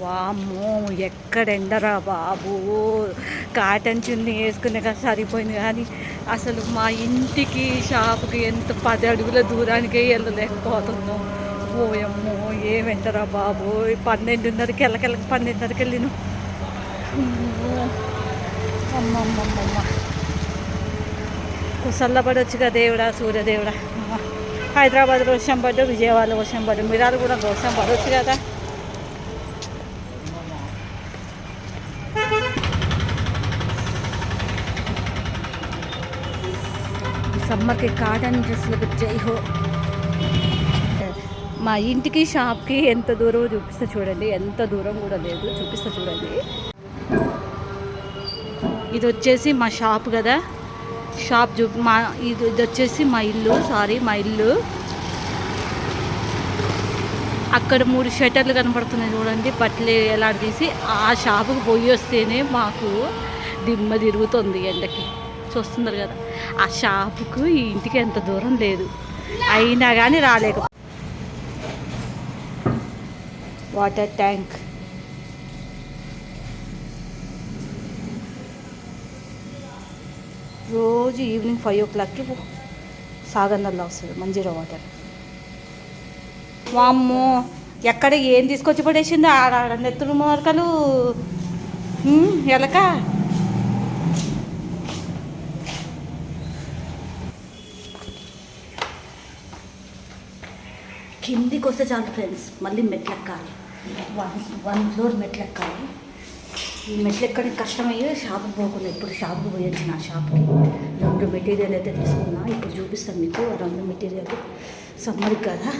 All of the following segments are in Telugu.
వామ్మో ఎక్కడ ఎండరా బాబు? కాటన్ చున్నీ వేసుకునే కదా సరిపోయింది కానీ అసలు మా ఇంటికి షాపుకి ఎంత పది అడుగుల దూరానికే వెళ్ళలేకపోతున్నాం. పోయమ్మో ఏం బాబు? పన్నెండున్నరకి వెళ్ళకెళ్ళకి పన్నెండున్నరకి వెళ్ళిను. అమ్మమ్మమ్మమ్మ. కదా దేవుడా సూర్యదేవుడా. హైదరాబాద్ హైదరాబాద్లో వర్షం పడ్డు విజయవాడ వర్షం పడ్డు మిరాలు కూడా వర్షం పడవచ్చు కదా. సమ్మర్కి కాటన్ డ్రెస్సులకు జై హో. మా ఇంటికి షాప్కి ఎంత దూరం చూపిస్తా చూడండి. ఎంత దూరం కూడా లేదు. చూపిస్తా చూడండి. ఇది వచ్చేసి మా షాప్ కదా. షాప్ చూ మా ఇది ఇది వచ్చేసి మా ఇల్లు. సారీ మా ఇల్లు. అక్కడ మూడు షటర్లు కనపడుతున్నాయి చూడండి. బట్టలు ఎలాడదీసి ఆ షాపుకి పోయి వస్తేనే మాకు దిమ్మ తిరుగుతుంది ఎండకి. చూస్తున్నారు కదా. ఆ షాపుకు ఈ ఇంటికి ఎంత దూరం లేదు. అయినా కానీ రాలేక వాటర్ ట్యాంక్. రోజు ఈవినింగ్ ఫైవ్ ఓ క్లాక్కి సాగందర్లో వస్తుంది మంజీరా వాటర్. వామ్మో ఎక్కడ ఏం తీసుకొచ్చి పడేసింది ఆడ ఆడ మార్కలు ఎలక? కిందికి వస్తే చాలు ఫ్రెండ్స్ మళ్ళీ మెట్లు ఎక్కాలి వన్ వన్ ఫ్లోర్ మెట్లు ఎక్కాలి ఈ మెట్లు ఎక్కడానికి కష్టమయ్యి పోకుండా ఇప్పుడు షాప్కి పోయొచ్చు నా షాప్కి. రెండు మెటీరియల్ అయితే తీసుకున్నా ఇప్పుడు చూపిస్తాను మీకు. ఆ రెండు మెటీరియల్ సమ్మర్ కదా.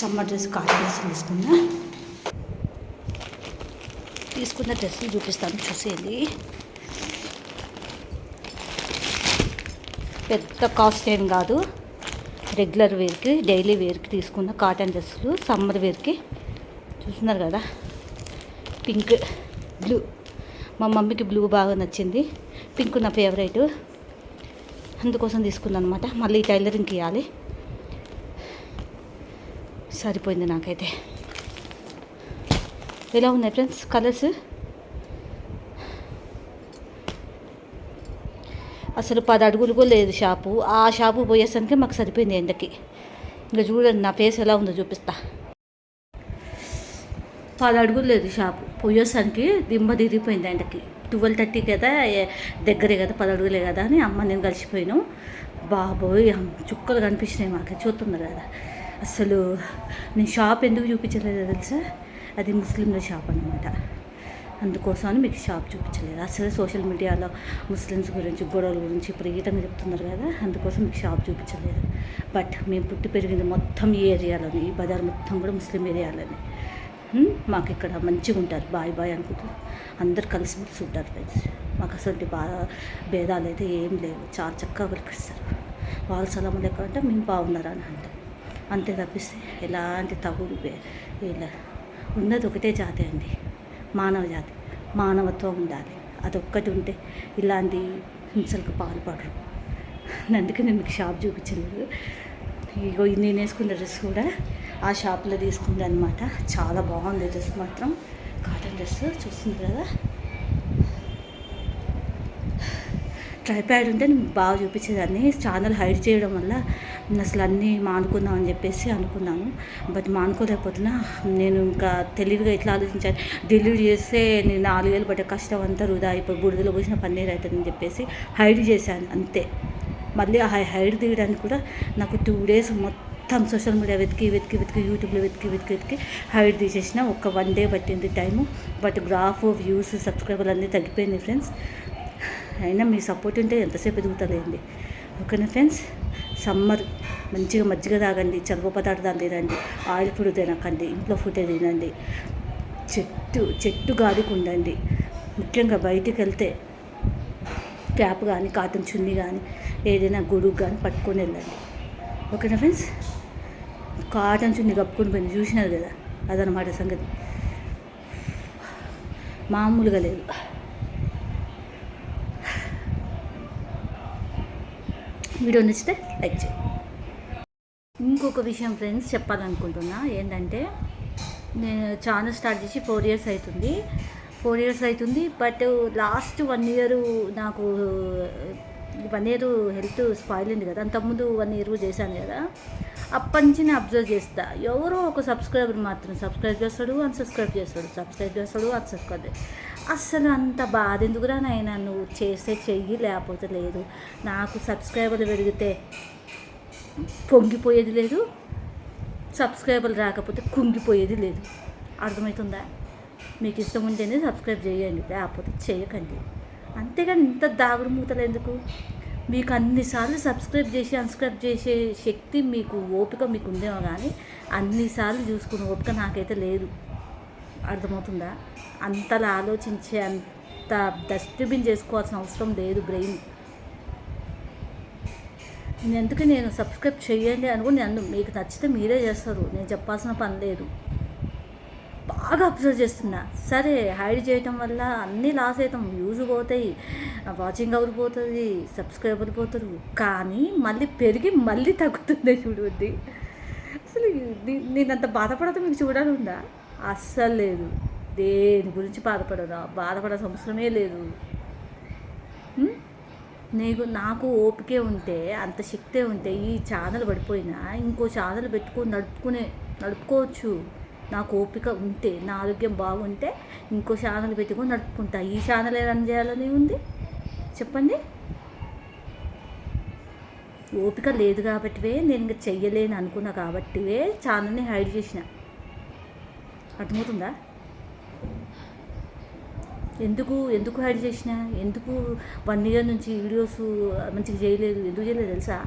సమ్మర్ డ్రెస్ కాటన్ డ్రెస్ తీసుకున్నా. తీసుకున్న డ్రెస్సులు చూపిస్తాను చూసేది. పెద్ద కాస్ట్ ఏం కాదు. రెగ్యులర్ వేర్కి డైలీ వేర్కి తీసుకున్న కాటన్ డ్రెస్సులు సమ్మర్ వేర్కి. చూస్తున్నారు కదా? Pink blue. మా మమ్మీకి బ్లూ బాగా నచ్చింది. పింక్ నా ఫేవరెట్. అందుకోసం తీసుకున్నాను అనమాట మళ్ళీ టైలరింగ్కి ఇవ్వాలి సరిపోయింది నాకైతే. ఎలా ఉన్నాయి ఫ్రెండ్స్? కలర్స్? అసలు పది అడుగులు కూడా లేదు షాపు. ఆ షాపు పోయేసరికి మాకు సరిపోయింది ఎండకి. ఇంకా చూడండి నా ఫేస్ ఎలా ఉందో చూపిస్తా. పది అడుగులు లేదు షాపు. పోయేసరికి దిమ్మ తిరిగిపోయింది ఎండకి. ట్వెల్వ్ థర్టీ కదా దగ్గరే కదా పది అడుగులే కదా అని అమ్మ నేను కలిసిపోయాను. బాబోయ్ చుక్కలు కనిపించినాయి మాకు. చూస్తున్నారు కదా. అసలు నేను షాప్ ఎందుకు చూపించలేదు తెలుసా? అది ముస్లింల షాప్ అనమాట అందుకోసమని మీకు షాప్ చూపించలేదు. అసలు సోషల్ మీడియాలో ముస్లిమ్స్ గురించి గొడవల గురించి విపరీతంగా చెప్తున్నారు కదా అందుకోసం మీకు షాప్ చూపించలేదు. బట్ మేము పుట్టి పెరిగింది మొత్తం ఈ ఏరియాలోనే ఈ బజార్ మొత్తం కూడా ముస్లిం ఏరియాలోనే. మాకు ఇక్కడ మంచిగా ఉంటారు. బాయ్ బాయ్ అనుకుంటూ అందరు కలిసి ఉంటారు ఫ్రెండ్స్ మాకు అసలు బాగా భేదాలు అయితే ఏం లేవు. చాలా చక్కగా పలికిస్తారు వాళ్ళ సలము లెక్క అంటే మేము బాగున్నారా అని అంటాం అంతే తప్పిస్తే ఎలాంటి తగులు ఇలా ఉన్నది ఒకటే జాతి అండి. మానవ జాతి మానవత్వం ఉండాలి. అదొక్కటి ఉంటే ఇలాంటి హింసలకు పాల్పడరు. అందుకే నేను మీకు షాప్ చూపించలేదు. ఇగో నేను వేసుకున్న డ్రెస్ కూడా ఆ షాప్లో తీసుకుంది అనమాట చాలా బాగుంది డ్రెస్ మాత్రం. కాటన్ డ్రెస్ చూస్తుంది కదా. ట్రైప్యాడ్ ఉంటే నేను బాగా చూపించేదాన్ని. ఛానల్ హైడ్ చేయడం వల్ల అసలు అన్నీ మానుకుందాం అని చెప్పేసి అనుకున్నాను. బట్ మానుకోలేకపోతున్నా. నేను ఇంకా తెలివిగా ఎట్లా ఆలోచించాను డెలివరీ చేస్తే నేను నాలుగు వేలు పట్టే కష్టం అంతా వృధా. ఇప్పుడు బుడిదలో పోసిన పన్నీర్ అవుతుందని చెప్పేసి హైడ్ చేశాను. అంతే. మళ్ళీ ఆ హైడ్ తీయడానికి కూడా నాకు టూ డేస్ మొత్తం సోషల్ మీడియా వెతికి వెతికి వెతికి యూట్యూబ్లో వెతికి వెతికి వెతికి హైడ్ తీసేసిన ఒక వన్ డే పట్టింది టైము. బట్ గ్రాఫ్ వ్యూస్ సబ్స్క్రైబర్లు అన్నీ తగ్గిపోయింది ఫ్రెండ్స్. అయినా మీ సపోర్ట్ ఉంటే ఎంతసేపు ఎదుగుతలేండి. ఓకేనా ఫ్రెండ్స్? సమ్మర్ మంచిగా మజ్జిగ తాగండి చర్వ పదార్థాలు తినండి ఆయిల్ ఫుడ్ తినకండి ఇంట్లో ఫుడ్ తినండి చెట్టు చెట్టు గాలికి ఉండండి. ముఖ్యంగా బయటికి వెళ్తే క్యాప్ కానీ కాటన్ చున్నీ కానీ ఏదైనా గొడుగు కానీ పట్టుకొని వెళ్ళండి. ఓకేనా ఫ్రెండ్స్? కాటన్ చున్నీ కప్పుకొని పోయింది చూసినారు కదా? అదనమాట సంగతి. మామూలుగా లేదు. వీడియో నచ్చితే లైక్ చేయండి ఇంకొక విషయం ఫ్రెండ్స్ చెప్పాలనుకుంటున్నా. ఏంటంటే నేను ఛానల్ స్టార్ట్ చేసి ఫోర్ ఇయర్స్ అవుతుంది ఫోర్ ఇయర్స్ అవుతుంది బట్ లాస్ట్ వన్ ఇయర్ నాకు వన్ ఇయర్ హెల్త్ స్పాయిల్ అయింది కదా. అంతకుముందు వన్ ఇయర్ చేశాను కదా. అప్పటి నుంచి నేను అబ్జర్వ్ చేస్తా. ఎవరో ఒక సబ్స్క్రైబర్ మాత్రం సబ్స్క్రైబ్ చేస్తాడు అన్సబ్స్క్రైబ్ చేస్తాడు. సబ్స్క్రైబ్ చేస్తాడు అన్సబ్స్క్రైబ్ అస్సలు అంత బాధ. ఎందుకురా నాయన నువ్వు చేస్తే చెయ్యి లేకపోతే లేదు. నాకు సబ్స్క్రైబర్లు పెరిగితే పొంగిపోయేది లేదు. సబ్స్క్రైబర్లు రాకపోతే కుంగిపోయేది లేదు. అర్థమవుతుందా? మీకు ఇష్టం ఉంటేనే సబ్స్క్రైబ్ చేయండి లేకపోతే చేయకండి. అంతేగాని ఇంత దాగుడు మూతలు ఎందుకు? మీకు అన్నిసార్లు సబ్స్క్రైబ్ చేసి అన్స్క్రైబ్ చేసే శక్తి మీకు ఓపిక మీకు ఉందేమో కానీ అన్నిసార్లు చూసుకునే ఓపిక నాకైతే లేదు. అర్థమవుతుందా? అంతలా ఆలోచించే అంత డస్ట్బిన్ చేసుకోవాల్సిన అవసరం లేదు బ్రెయిన్ నేను ఎందుకు నేను సబ్స్క్రైబ్ చేయండి అనుకుని నన్ను మీకు నచ్చితే మీరే చేస్తారు. నేను చెప్పాల్సిన పని లేదు. బాగా అబ్జర్వ్ చేస్తున్నా. సరే హైడ్ చేయటం వల్ల అన్నీ లాస్ అవుతాం వ్యూస్ పోతాయి వాచింగ్ అవర్ పోతుంది సబ్స్క్రైబర్ పోతారు. కానీ మళ్ళీ పెరిగి మళ్ళీ తగ్గుతుంది చూడండి అసలు నేను అంత బాధపడతా మీకు చూడాలి ఉందా? అస్సలు లేదు. దేని గురించి బాధపడదా బాధపడాల్సిన అవసరమే లేదు. నీకు నాకు ఓపికే ఉంటే అంత శక్తే ఉంటే ఈ ఛానల్ పడిపోయినా ఇంకో ఛానల్ పెట్టుకొని నడుపుకునే నడుపుకోవచ్చు. నాకు ఓపిక ఉంటే నా ఆరోగ్యం బాగుంటే ఇంకో ఛానల్ పెట్టుకొని నడుపుకుంటా. ఈ ఛానల్ రన్ చేయాలని ఉంది? చెప్పండి. ఓపిక లేదు కాబట్టివే నేను ఇంకా చెయ్యలేను అనుకున్నా కాబట్టివే ఛానల్ని హైడ్ చేసిన. అర్థమవుతుందా? ఎందుకు ఎందుకు హైడ్ చేసిన? ఎందుకు వన్ ఇయర్ నుంచి వీడియోస్ మంచిగా చేయలేదు? ఎందుకు చేయలేదు తెలుసా?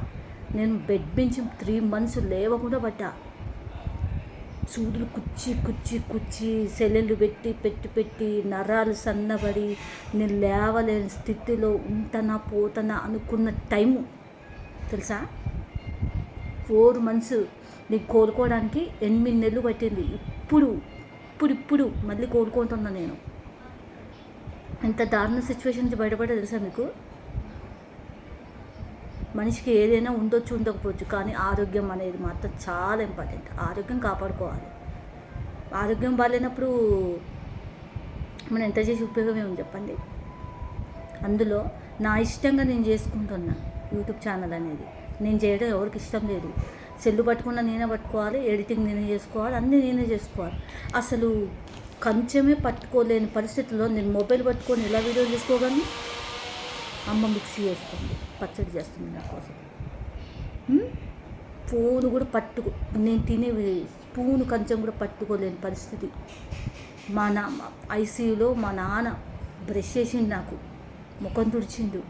నేను బెడ్ నుంచి త్రీ మంత్స్ లేవకుండా పట్టా సూదులు కుచ్చి కుచ్చి కుచ్చి సెలెన్లు పెట్టి పెట్టి పెట్టి నరాలు సన్నబడి నేను లేవలేని స్థితిలో ఉంటనా పోతనా అనుకున్న టైము తెలుసా? ఫోర్ మంత్స్ నీకు కోలుకోవడానికి ఎనిమిది నెలలు పట్టింది. ఇప్పుడు ఇప్పుడు ఇప్పుడు మళ్ళీ కోలుకుంటున్నా నేను. ఎంత దారుణ సిచ్యువేషన్ నుంచి బయటపడే తెలుసా మీకు? మనిషికి ఏదైనా ఉండొచ్చు ఉండకపోవచ్చు కానీ ఆరోగ్యం అనేది మాత్రం చాలా ఇంపార్టెంట్ ఆరోగ్యం కాపాడుకోవాలి. ఆరోగ్యం బాగాలేనప్పుడు మనం ఎంత చేసి ఉపయోగం ఏముంది చెప్పండి. అందులో నా ఇష్టంగా నేను చేసుకుంటున్నా యూట్యూబ్ ఛానల్ అనేది నేను చేయడం ఎవరికి ఇష్టం లేదు. సెల్లు పట్టుకున్న నేనే పట్టుకోవాలి ఎడిటింగ్ నేనే చేసుకోవాలి అన్నీ నేనే చేసుకోవాలి. అసలు కొంచెమే పట్టుకోలేని పరిస్థితుల్లో నేను మొబైల్ పట్టుకొని ఎలా వీడియో తీసుకోగలను? అమ్మ మిక్సీ చేస్తుంది పచ్చడి చేస్తుంది నా కోసం. ఫోన్ కూడా పట్టుకో నేను తినే స్పూన్ కంచెం కూడా పట్టుకోలేని పరిస్థితి. మా నా ఐసీయూలో మా నాన్న బ్రష్ చేసిండు నాకు. ముఖం తుడిచిండు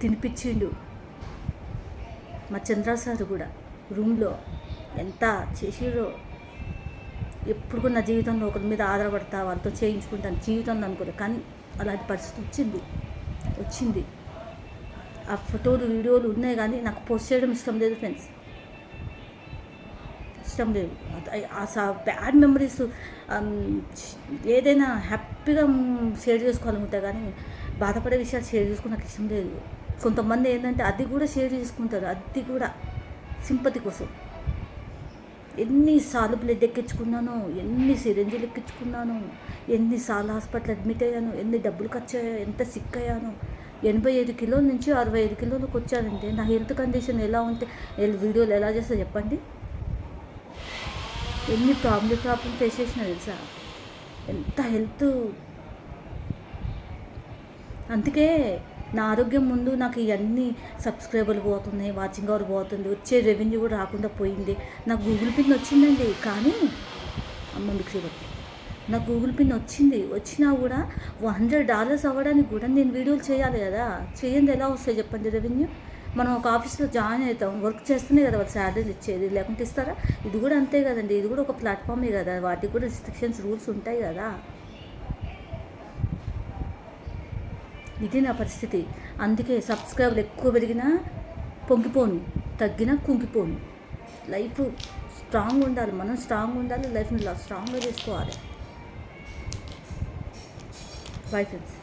తినిపించిండు. మా చంద్ర సార్ కూడా రూమ్లో ఎంత చేసిరో ఎప్పుడు కూడా నా జీవితంలో ఒకరి మీద ఆధారపడతా వాళ్ళతో చేయించుకుంటాను జీవితంలో అనుకోలేదు. కానీ అలాంటి పరిస్థితి వచ్చింది. వచ్చింది. ఆ ఫోటోలు వీడియోలు ఉన్నాయి కానీ నాకు పోస్ట్ చేయడం ఇష్టం లేదు ఫ్రెండ్స్ ఇష్టం లేదు. ఆ బ్యాడ్ మెమరీస్ ఏదైనా హ్యాపీగా షేర్ చేసుకోవాలనుకుంటా కానీ బాధపడే విషయాలు షేర్ చేసుకో నాకు ఇష్టం లేదు. కొంతమంది ఏంటంటే అది కూడా షేర్ చేసుకుంటారు. అది కూడా సింపతి కోసం. ఎన్నిసార్లు బ్లడ్ ఎక్కించుకున్నాను ఎన్ని సిరంజీలు ఎక్కించుకున్నాను ఎన్నిసార్లు హాస్పిటల్ అడ్మిట్ అయ్యాను ఎన్ని డబ్బులు ఖర్చు అయ్యాను ఎంత సిక్ అయ్యాను ఎనభై ఐదు కిలోల నుంచి అరవై ఐదు కిలోలకు వచ్చానంటే నా హెల్త్ కండిషన్ ఎలా ఉంటే వీడియోలు ఎలా చేస్తా చెప్పండి? ఎన్ని ప్రాబ్లం ప్రాబ్లం ఫేస్ చేసిన తెలుసా? ఎంత హెల్త్ అందుకే నా ఆరోగ్యం ముందు నాకు ఇవన్నీ సబ్స్క్రైబర్లు పోతున్నాయి వాచింగ్ అవర్ పోతుంది వచ్చే రెవెన్యూ కూడా రాకుండా పోయింది. నాకు గూగుల్ పిన్ వచ్చిందండి కానీ అమ్మ మిక్సీ పట్టి నాకు గూగుల్ పిన్ వచ్చింది వచ్చినా కూడా హండ్రెడ్ డాలర్స్ అవ్వడానికి కూడా నేను వీడియోలు చేయాలి కదా. చేయండి ఎలా వస్తాయి చెప్పండి రెవెన్యూ? మనం ఒక ఆఫీస్లో జాయిన్ అవుతాం వర్క్ చేస్తేనే కదా వాళ్ళు శాలరీలు ఇచ్చేది లేకుంటే ఇస్తారా? ఇది కూడా అంతే కదండి ఇది కూడా ఒక ప్లాట్ఫామే కదా వాటికి కూడా రిస్ట్రిక్షన్స్ రూల్స్ ఉంటాయి కదా. ఇది నా పరిస్థితి. అందుకే సబ్స్క్రైబర్లు ఎక్కువ పెరిగినా పొంగిపోను తగ్గినా కుంగిపోను. లైఫ్ స్ట్రాంగ్ ఉండాలి మనం స్ట్రాంగ్ ఉండాలి లైఫ్ని స్ట్రాంగ్గా చేసుకోవాలి. Bye friends.